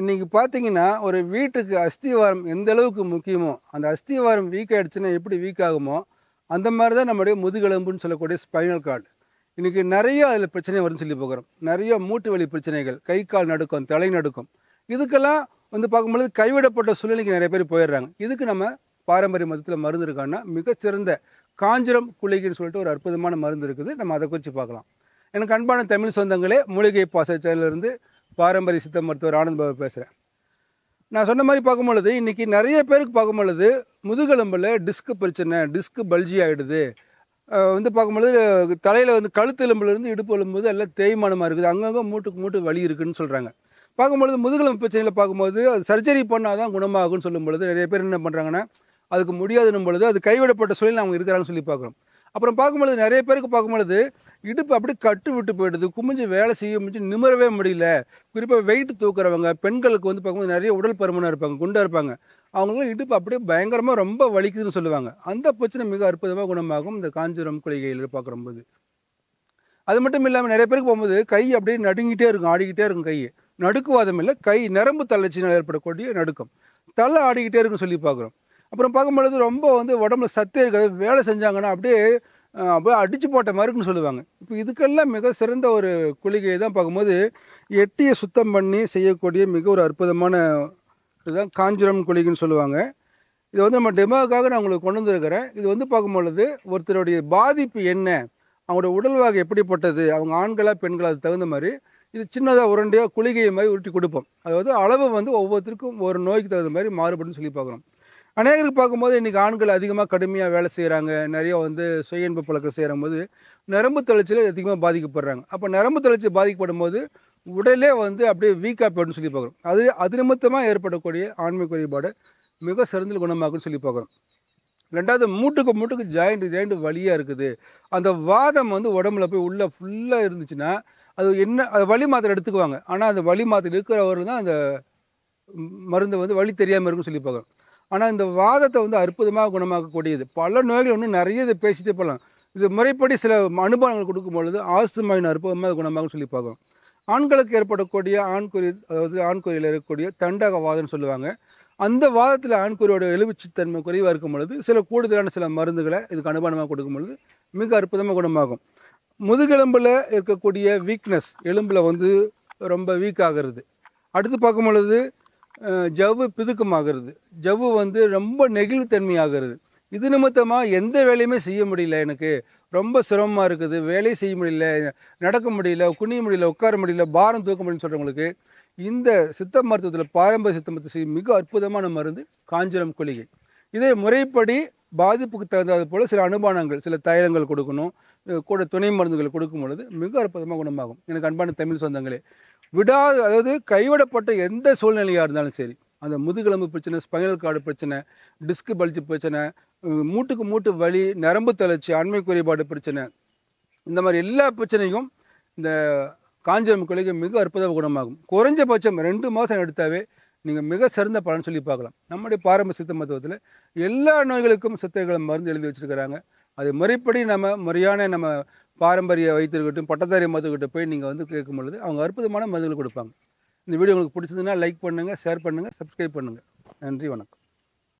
இன்றைக்கி பார்த்தீங்கன்னா ஒரு வீட்டுக்கு அஸ்திவாரம் எந்த அளவுக்கு முக்கியமோ அந்த அஸ்திவாரம் வீக் ஆகிடுச்சுன்னா எப்படி வீக் ஆகுமோ அந்த மாதிரி தான் நம்முடைய முதுகெலும்புன்னு சொல்லக்கூடிய ஸ்பைனல் கார்டு இன்றைக்கி நிறைய அதில் பிரச்சனை வரும்னு சொல்லி போகிறோம் நிறைய மூட்டு வலி பிரச்சனைகள் கை கால் நடுக்கம் தலை நடுக்கம். இதுக்கெல்லாம் வந்து பார்க்கும்பொழுது கைவிடப்பட்ட சூழ்நிலைக்கு நிறைய பேர் போயிடுறாங்க. இதுக்கு நம்ம பாரம்பரிய மதத்தில் மருந்து இருக்கான்னா மிகச்சிறந்த காஞ்சிரம் குளிகைன்னு சொல்லிட்டு ஒரு அற்புதமான மருந்து இருக்குது. நம்ம அதை குறித்து பார்க்கலாம். எனக்கு அன்பான தமிழ் சொந்தங்களே மூலிகை பாசச்சையிலிருந்து பாரம்பரிய சித்த மருத்துவர் ஆனந்த் பாபு பேசுகிறேன் நான் சொன்ன மாதிரி பார்க்கும்பொழுது இன்றைக்கி நிறைய பேருக்கு பார்க்கும்பொழுது முதுகெலும்பில் டிஸ்க்கு பிரச்சனை டிஸ்க்கு பல்ஜி ஆகிடுது வந்து பார்க்கும்பொழுது தலையில் வந்து கழுத்து எலும்புலேருந்து இடுப்பு எலும்புது எல்லாம் தேய்மானமாக இருக்குது. அங்கங்கே மூட்டுக்கு மூட்டு வலி இருக்குதுன்னு சொல்கிறாங்க பார்க்கும்பொழுது முதுகெலும்பு பிரச்சனையில் பார்க்கும்போது அது சர்ஜரி பண்ணால் தான் குணமாகும்னு சொல்லும் பொழுது நிறைய பேர் என்ன பண்ணுறாங்கன்னா அதுக்கு முடியாதுன்னும் பொழுது அது கைவிடப்பட்ட சூழலில் அவங்க இருக்கிறாங்கன்னு சொல்லி பார்க்குறோம். அப்புறம் பார்க்கும்பொழுது நிறைய பேருக்கு பார்க்கும்பொழுது இடுப்பு அப்படி கட்டு விட்டு போயிடுது. குமிஞ்சு வேலை செய்ய முடிஞ்சு நிமிரவே முடியல. குறிப்பாக வெயிட் தூக்குறவங்க பெண்களுக்கு வந்து பார்க்கும்போது நிறைய உடல் பருமனாக இருப்பாங்க குண்டாக இருப்பாங்க. அவங்களும் இடுப்பு அப்படியே பயங்கரமாக ரொம்ப வலிக்குதுன்னு சொல்லுவாங்க. அந்த பிரச்சனை மிக அற்புதமாக குணமாகும். இந்த காஞ்சிரம் குளிகையில் பார்க்குறம்போது அது மட்டும் இல்லாமல் நிறைய பேருக்கு போகும்போது கை அப்படியே நடுங்கிட்டே இருக்கும் ஆடிக்கிட்டே இருக்கும் கை நடுக்குவாதம் இல்லை. கை நரம்பு தளர்ச்சினால் ஏற்படக்கூடிய நடுக்கம். தலை ஆடிக்கிட்டே இருக்குன்னு சொல்லி பார்க்குறோம். அப்புறம் பார்க்கும்பொழுது ரொம்ப வந்து உடம்புல சத்தே இருக்காது. வேலை செஞ்சாங்கன்னா அப்படியே அப்படியே அடித்து போட்ட மாதிரி இருக்குன்னு சொல்லுவாங்க. இப்போ இதுக்கெல்லாம் மிக சிறந்த ஒரு குளிகையை தான் பார்க்கும்போது எட்டியை சுத்தம் பண்ணி செய்யக்கூடிய மிக ஒரு அற்புதமான இதுதான் காஞ்சுரம் குளிகைன்னு சொல்லுவாங்க. இது வந்து நம்ம டெமோக்காக நான் உங்களுக்கு கொண்டு வந்திருக்கிறேன். இது வந்து பார்க்கும்பொழுது ஒருத்தருடைய பாதிப்பு என்ன? அவங்களோட உடல்வாகு எப்படிப்பட்டது? அவங்க ஆண்களாக பெண்களா அது தகுந்த மாதிரி இது சின்னதாக உரண்டியாக குளிகை மாதிரி உருட்டி கொடுப்போம். அதாவது அளவு வந்து ஒவ்வொருத்தருக்கும் ஒரு நோய்க்கு தகுந்த மாதிரி மாறுபடுன்னு சொல்லி பார்க்குறோம். அநேகருக்கு பார்க்கும்போது இன்றைக்கி ஆண்கள் அதிகமாக கடுமையாக வேலை செய்கிறாங்க நிறைய வந்து சுய இன்ப பழக்கம் செய்கிற போது நரம்பு தளர்ச்சியில் அதிகமாக பாதிக்கப்படுறாங்க. அப்போ நரம்பு தளர்ச்சி பாதிக்கப்படும் போது உடலே வந்து அப்படியே வீக்காக போய்டுன்னு சொல்லி பார்க்குறோம். அது அது நிமித்தமாக ஏற்படக்கூடிய ஆண்மை குறைபாடு மிக சிறந்த குணமாகும்னு சொல்லி பார்க்குறோம். ரெண்டாவது மூட்டுக்கு மூட்டுக்கு ஜாயிண்ட் ஜாயிண்ட் வலியாக இருக்குது. அந்த வாதம் வந்து உடம்புல போய் உள்ளே ஃபுல்லாக இருந்துச்சுன்னா அது என்ன அது வலி மாத்திரை எடுத்துக்குவாங்க. ஆனால் அந்த வலி மாத்திரை இருக்கிறவர் தான் அந்த மருந்து வந்து வலி தெரியாமல் இருக்குன்னு சொல்லி பார்க்குறோம். ஆனால் இந்த வாதத்தை வந்து அற்புதமாக குணமாக்கக்கூடியது. பல நோய்கள் இன்னும் நிறைய இதை பேசிட்டு போகலாம். இது முறைப்படி சில அனுபவங்கள் கொடுக்கும் பொழுது ஆஸ்துமாயின் அற்புதமாக குணமாகும் சொல்லி பார்க்கும் ஆண்களுக்கு ஏற்படக்கூடிய ஆண்குறி அதாவது ஆண்குறியில் இருக்கக்கூடிய தண்டக வாதம்னு சொல்லுவாங்க. அந்த வாதத்தில் ஆண்குறியோட எழுவிச்சித்தன்மை குறைவாக இருக்கும் பொழுது சில கூடுதலான சில மருந்துகளை இதுக்கு அனுபவமாக கொடுக்கும் பொழுது மிக அற்புதமாக குணமாகும். முதுகெலும்பில் இருக்கக்கூடிய வீக்னஸ் எலும்பில் வந்து ரொம்ப வீக் ஆகிறது. அடுத்து பார்க்கும் பொழுது ஜவ்வு பிதுக்கமாகிறது. ஜவ்வு வந்து ரொம்ப நெகிழ்வுத்தன்மை ஆகிறது இது நிமித்தமாக எந்த வேலையுமே செய்ய முடியல எனக்கு. ரொம்ப சிரமமாக இருக்குது. வேலையை செய்ய முடியல நடக்க முடியல குனிய முடியல உட்கார முடியல பாரம் தூக்க முடியலன்னு சொல்கிறவங்களுக்கு இந்த சித்த மருத்துவத்தில் பாரம்பரிய சித்த மருத்துவம் செய்யும் மிக அற்புதமான மருந்து காஞ்சிரம் குளிகை. இதை முறைப்படி பாதிப்புக்கு தகுந்தது போல் சில அனுமானங்கள் சில தைலங்கள் கொடுக்கணும். கூட துணை மருந்துகள் கொடுக்கும் பொழுது மிக அற்புதமாக குணமாகும். எனக்கு அன்பான தமிழ் சொந்தங்களே. விடாது அதாவது கைவிடப்பட்ட எந்த சூழ்நிலையாக இருந்தாலும் சரி அந்த முதுகெலும்பு பிரச்சனை ஸ்பைனல் கார்டு பிரச்சனை டிஸ்க் பல்ஜி பிரச்சனை மூட்டுக்கு மூட்டு வலி நரம்பு தளர்ச்சி அண்மை குறைபாடு பிரச்சனை இந்த மாதிரி எல்லா பிரச்சனையும் இந்த காஞ்சிரம் குளிகை மிக அற்புதமாக குணமாகும். குறைஞ்சபட்சம் ரெண்டு மாதம் எடுத்தாவே நீங்கள் மிக சிறந்த பலன் சொல்லி பார்க்கலாம். நம்முடைய பாரம்பரிய சித்த மருத்துவத்தில் எல்லா நோய்களுக்கும் சித்தர்களை மருந்து எழுதி வச்சுருக்கிறாங்க. அது முறைப்படி நம்ம முறையான நம்ம பாரம்பரிய வைத்திருக்கட்டும் பட்டதாரி மருத்துவக்கிட்ட போய் நீங்கள் வந்து கேட்கும் பொழுது அவங்க அற்புதமான மருந்துகள் கொடுப்பாங்க. இந்த வீடியோ உங்களுக்கு பிடிச்சதுன்னா லைக் பண்ணுங்கள் ஷேர் பண்ணுங்கள் சப்ஸ்கிரைப் பண்ணுங்கள் நன்றி வணக்கம்.